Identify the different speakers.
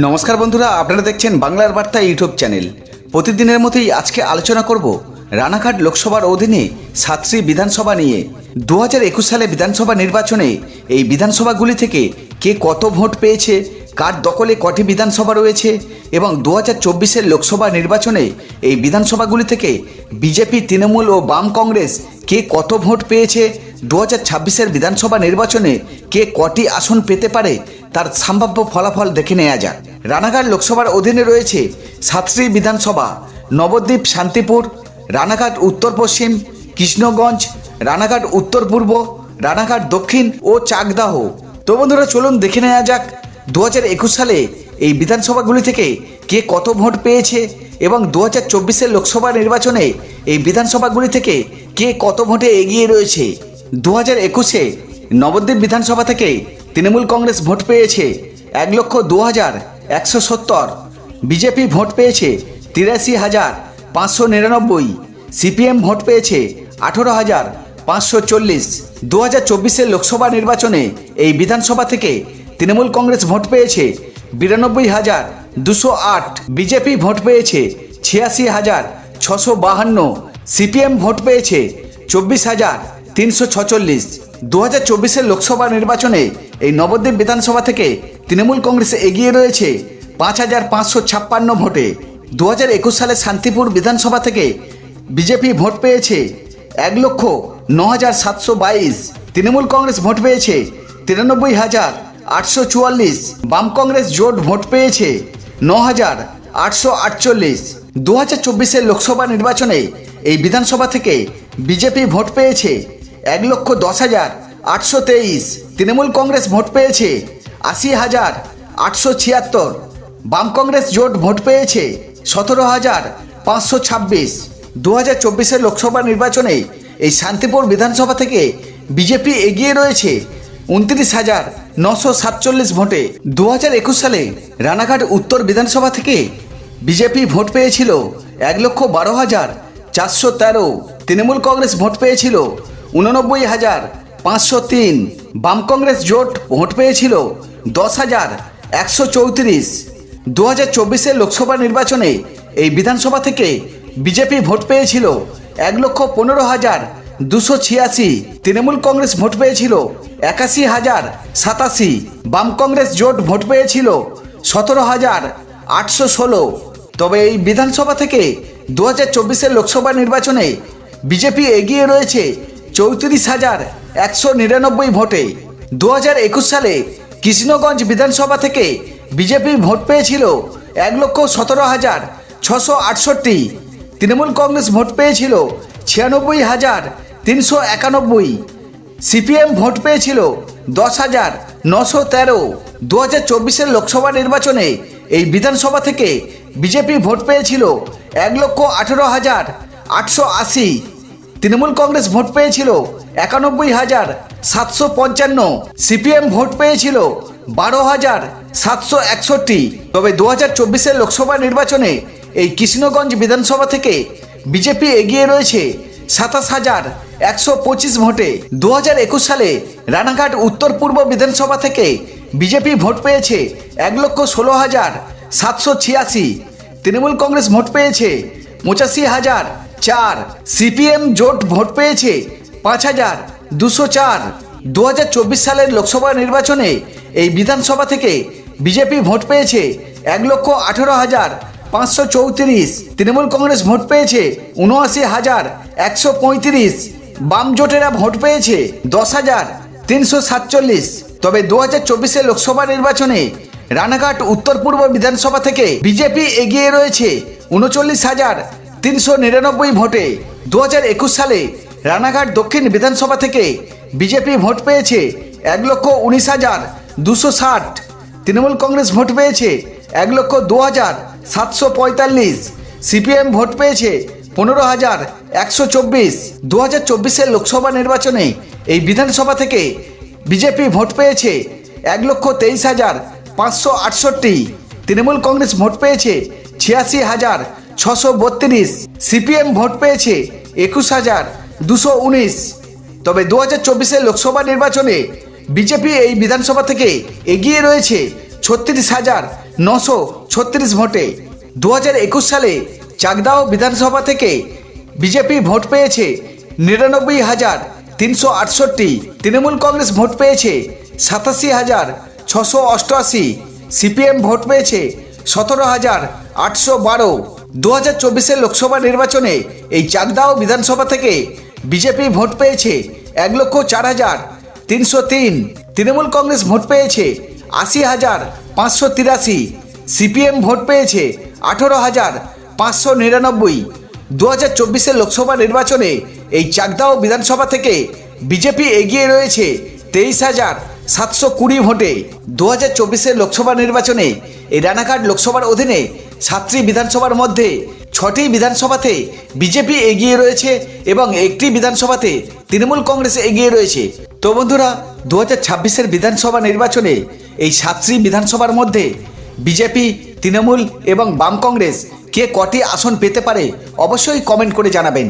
Speaker 1: নমস্কার বন্ধুরা, আপনারা দেখছেন বাংলার বার্তা ইউটিউব চ্যানেল। প্রতিদিনের মতোই আজকে আলোচনা করব রানাঘাট লোকসভার অধীনে সাতটি বিধানসভা নিয়ে। দু হাজার একুশ সালে বিধানসভা নির্বাচনে এই বিধানসভাগুলি থেকে কে কত ভোট পেয়েছে, কার দখলে কটি বিধানসভা রয়েছে এবং দু হাজার চব্বিশের লোকসভা নির্বাচনে এই বিধানসভাগুলি থেকে বিজেপি, তৃণমূল ও বাম কংগ্রেস কে কত ভোট পেয়েছে দু হাজার ছাব্বিশের বিধানসভা নির্বাচনে কে কটি আসন পেতে পারে তার সম্ভাব্য ফলাফল দেখে নেওয়া যাক। রানাঘাট লোকসভার অধীনে রয়েছে সাতটি বিধানসভা, নবদ্বীপ, শান্তিপুর, রানাঘাট উত্তর পশ্চিম, কৃষ্ণগঞ্জ, রানাঘাট উত্তর পূর্ব, রানাঘাট দক্ষিণ ও চাকদাহ। তো বন্ধুরা, চলুন দেখে নেওয়া যাক দু হাজার একুশ সালে এই বিধানসভাগুলি থেকে কে কত ভোট পেয়েছে এবং দু হাজার চব্বিশের লোকসভা নির্বাচনে এই বিধানসভাগুলি থেকে কে কত ভোটে এগিয়ে রয়েছে। দু হাজার একুশে নবদ্বীপ বিধানসভা থেকে তৃণমূল কংগ্রেস ভোট পেয়েছে এক লক্ষ দু হাজার একশো সত্তর। বিজেপি ভোট পেয়েছে তিরাশি হাজার পাঁচশো নিরানব্বই। সিপিএম ভোট পেয়েছে আঠেরো হাজার পাঁচশো চল্লিশ। দু হাজার চব্বিশের লোকসভা নির্বাচনে এই বিধানসভা থেকে তৃণমূল কংগ্রেস ভোট পেয়েছে বিরানব্বই হাজার দুশো আট। বিজেপি ভোট পেয়েছে ছিয়াশি হাজার ছশো বাহান্ন। সিপিএম ভোট পেয়েছে চব্বিশ হাজার তিনশো ছচল্লিশ। দু হাজার চব্বিশের লোকসভা নির্বাচনে এই নবদ্বীপ বিধানসভা থেকে তৃণমূল কংগ্রেস এগিয়ে রয়েছে পাঁচ হাজার পাঁচশো ছাপ্পান্ন ভোটে। দু হাজার একুশ সালে শান্তিপুর বিধানসভা থেকে বিজেপি ভোট পেয়েছে এক লক্ষ ন হাজার সাতশো বাইশ। তৃণমূল কংগ্রেস ভোট পেয়েছে তিরানব্বই হাজার আটশো চুয়াল্লিশ। বাম কংগ্রেস জোট ভোট পেয়েছে ন হাজার আটশো আটচল্লিশ। দু হাজার চব্বিশের লোকসভা নির্বাচনে এই বিধানসভা থেকে বিজেপি ভোট পেয়েছে এক লক্ষ দশ হাজার আটশো তেইশ। তৃণমূল কংগ্রেস ভোট পেয়েছে আশি হাজার আটশো ছিয়াত্তর। বাম কংগ্রেস জোট ভোট পেয়েছে সতেরো হাজার পাঁচশো ছাব্বিশ। দু হাজার চব্বিশের লোকসভা নির্বাচনে এই শান্তিপুর বিধানসভা থেকে বিজেপি এগিয়ে রয়েছে উনত্রিশ হাজার নশো সাতচল্লিশ ভোটে। দু হাজার একুশ সালে রানাঘাট উত্তর বিধানসভা থেকে বিজেপি ভোট পেয়েছিল এক লক্ষ বারো হাজার চারশো তেরো। তৃণমূল কংগ্রেস ভোট পেয়েছিল উননব্বই হাজার পাঁচশো তিন। বাম কংগ্রেস জোট ভোট পেয়েছিল দশ হাজার একশো চৌত্রিশ। দু হাজার চব্বিশের লোকসভা নির্বাচনে এই বিধানসভা থেকে বিজেপি ভোট পেয়েছিল এক লক্ষ পনেরো হাজার দুশো ছিয়াশি। তৃণমূল কংগ্রেস ভোট পেয়েছিল একাশি হাজার সাতাশি। বাম কংগ্রেস জোট ভোট পেয়েছিল সতেরো হাজার আটশো ষোলো। তবে এই বিধানসভা থেকে দু হাজার চব্বিশের লোকসভা নির্বাচনে বিজেপি এগিয়ে রয়েছে চৌত্রিশ হাজার একশো নিরানব্বই ভোটে। দু হাজার একুশ সালে কৃষ্ণগঞ্জ বিধানসভা থেকে বিজেপি ভোট পেয়েছিল এক লক্ষ সতেরো হাজার ছশো আটষট্টি। তৃণমূল কংগ্রেস ভোট পেয়েছিল ছিয়ানব্বই হাজার তিনশো একানব্বই। সিপিএম ভোট পেয়েছিল দশ হাজার নশো তেরো। দু হাজার চব্বিশের লোকসভা নির্বাচনে এই বিধানসভা থেকে বিজেপি ভোট পেয়েছিল এক লক্ষ আঠেরো হাজার আটশো আশি। তৃণমূল কংগ্রেস ভোট পেয়েছিল একানব্বই হাজার সাতশো পঞ্চান্ন, সিপিএম ভোট পেয়েছিল বারো হাজার সাতশো একষট্টি। তবে দু হাজার চব্বিশের লোকসভা নির্বাচনে এই কৃষ্ণগঞ্জ বিধানসভা থেকে বিজেপি এগিয়ে রয়েছে সাতাশ হাজার একশো পঁচিশ ভোটে। দু হাজার একুশ সালে রানাঘাট উত্তর পূর্ব বিধানসভা থেকে বিজেপি ভোট পেয়েছে এক লক্ষ ষোলো হাজার সাতশো ছিয়াশি। তৃণমূল কংগ্রেস ভোট পেয়েছে পঁচাশি হাজার চার। সিপিএম জোট ভোট পেয়েছে পাঁচ হাজার দুশো চার। দু চব্বিশ সালের লোকসভা নির্বাচনে এই বিধানসভা থেকে বিজেপি ভোট পেয়েছে এক লক্ষ আঠেরো হাজার পাঁচশো চৌত্রিশ। তৃণমূল কংগ্রেস ভোট পেয়েছে উনআশি হাজার একশো পঁয়ত্রিশ। বাম জোটেরা ভোট পেয়েছে দশ হাজার তিনশো সাতচল্লিশ। তবে দু হাজার চব্বিশের লোকসভা নির্বাচনে রানাঘাট উত্তর পূর্ব বিধানসভা থেকে বিজেপি এগিয়ে রয়েছে উনচল্লিশ হাজার তিনশো নিরানব্বই ভোটে দু একুশ সালে রানাঘাট দক্ষিণ বিধানসভা থেকে বিজেপি ভোট পেয়েছে এক লক্ষ উনিশ হাজার দুশো ষাট। তৃণমূল কংগ্রেস ভোট পেয়েছে এক লক্ষ দু হাজার সাতশো পঁয়তাল্লিশ। সিপিএম ভোট পেয়েছে পনেরো হাজার একশো চব্বিশ। দু হাজার চব্বিশের লোকসভা নির্বাচনে এই বিধানসভা থেকে বিজেপি ভোট পেয়েছে এক লক্ষ তেইশ হাজার পাঁচশো আটষট্টি। তৃণমূল কংগ্রেস ভোট পেয়েছে ছিয়াশি হাজার ছশো বত্রিশ সিপিএম ভোট পেয়েছে একুশ হাজার দুশো উনিশ। তবে দু হাজার চব্বিশের লোকসভা নির্বাচনে বিজেপি এই বিধানসভা থেকে এগিয়ে রয়েছে ছত্রিশ হাজার নশো ছত্রিশ ভোটে। দু হাজার একুশ সালে চাকদাও বিধানসভা থেকে বিজেপি ভোট পেয়েছে নিরানব্বই হাজার তিনশো আটষট্টি। তৃণমূল কংগ্রেস ভোট পেয়েছে সাতাশি হাজার ছশো অষ্টআশি। সিপিএম ভোট পেয়েছে সতেরো হাজার আটশো বারো। দু হাজার চব্বিশের লোকসভা নির্বাচনে এই চাকদাও বিধানসভা থেকে বিজেপি ভোট পেয়েছে এক লক্ষ চার হাজার তিনশো তিন। তৃণমূল কংগ্রেস ভোট পেয়েছে আশি হাজার পাঁচশো তিরাশি। সিপিএম ভোট পেয়েছে আঠেরো হাজার পাঁচশো নিরানব্বই। দু হাজার চব্বিশের লোকসভা নির্বাচনে এই চাকদাও বিধানসভা থেকে বিজেপি এগিয়ে রয়েছে তেইশ হাজার সাতশো কুড়ি ভোটে। দু হাজার চব্বিশের লোকসভা নির্বাচনে এই রানাঘাট লোকসভার অধীনে সাতটি বিধানসভার মধ্যে ছটি বিধানসভাতে বিজেপি এগিয়ে রয়েছে এবং একটি বিধানসভাতে তৃণমূল কংগ্রেস এগিয়ে রয়েছে। তো বন্ধুরা দু হাজার বিধানসভা নির্বাচনে এই সাতটি বিধানসভার মধ্যে বিজেপি, তৃণমূল এবং বাম কংগ্রেস কে কটি আসন পেতে পারে অবশ্যই কমেন্ট করে জানাবেন।